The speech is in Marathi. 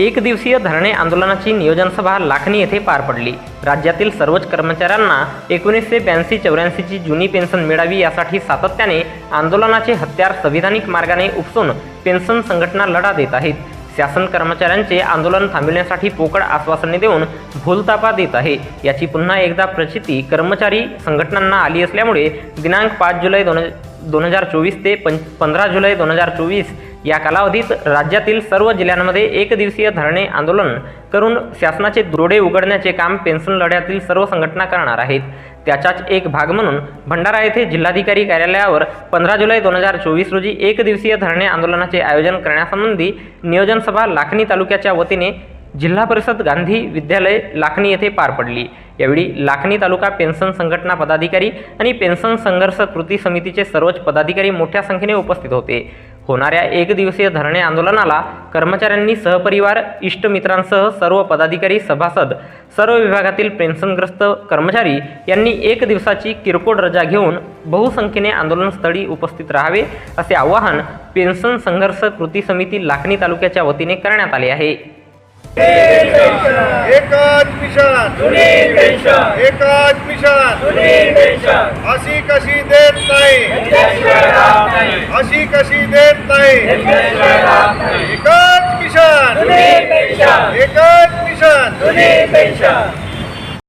एक दिवसीय धरणे आंदोलनाची नियोजन सभा लाखनी येथे पार पडली. राज्यातील सर्वच कर्मचाऱ्यांना एकोणीसशे ब्याऐंशी चौऱ्याऐंशीची जुनी पेन्शन मिळावी यासाठी सातत्याने आंदोलनाचे हत्यार संविधानिक मार्गाने उपसून पेन्शन संघटना लढा देत आहेत. शासन कर्मचाऱ्यांचे आंदोलन थांबविण्यासाठी पोकळ आश्वासने देऊन भूलतापा देत आहे. याची पुन्हा एकदा प्रचिती कर्मचारी संघटनांना आली असल्यामुळे दिनांक पाच जुलै दोन दोन हजार चोवीस ते पं पंधरा जुलै दोन हजार चोवीस या कालावधीत राज्यातील सर्व जिल्ह्यांमध्ये एक दिवसीय धरणे आंदोलन करून शासनाचे दोडे उघडण्याचे काम पेन्शन लढ्यातील सर्व संघटना करणार आहेत. त्याचाच एक भाग म्हणून भंडारा येथे जिल्हाधिकारी कार्यालयावर पंधरा जुलै दोन हजार चोवीस रोजी एक दिवसीय धरणे आंदोलनाचे आयोजन करण्यासंबंधी नियोजन सभा लाखणी तालुक्याच्या वतीने जिल्हा परिषद गांधी विद्यालय लाखणी येथे पार पडली. यावेळी लाखनी तालुका पेन्शन संघटना पदाधिकारी आणि पेन्शन संघर्ष कृती समितीचे सर्वच पदाधिकारी मोठ्या संख्येने उपस्थित होते. होणाऱ्या एक दिवसीय धरणे आंदोलनाला कर्मचाऱ्यांनी सहपरिवार इष्टमित्रांसह सर्व पदाधिकारी सभासद सर्व विभागातील पेन्शनग्रस्त कर्मचारी यांनी एक दिवसाची किरकोळ रजा घेऊन बहुसंख्येने आंदोलनस्थळी उपस्थित राहावे असे आवाहन पेन्शन संघर्ष कृती समिती लाखणी तालुक्याच्या वतीने करण्यात आले आहे. एकच मिशन. एकच मिशन. अशी कशी देत नाही? अशी कशी देत नाही? एकच मिशन. एकच मिशन.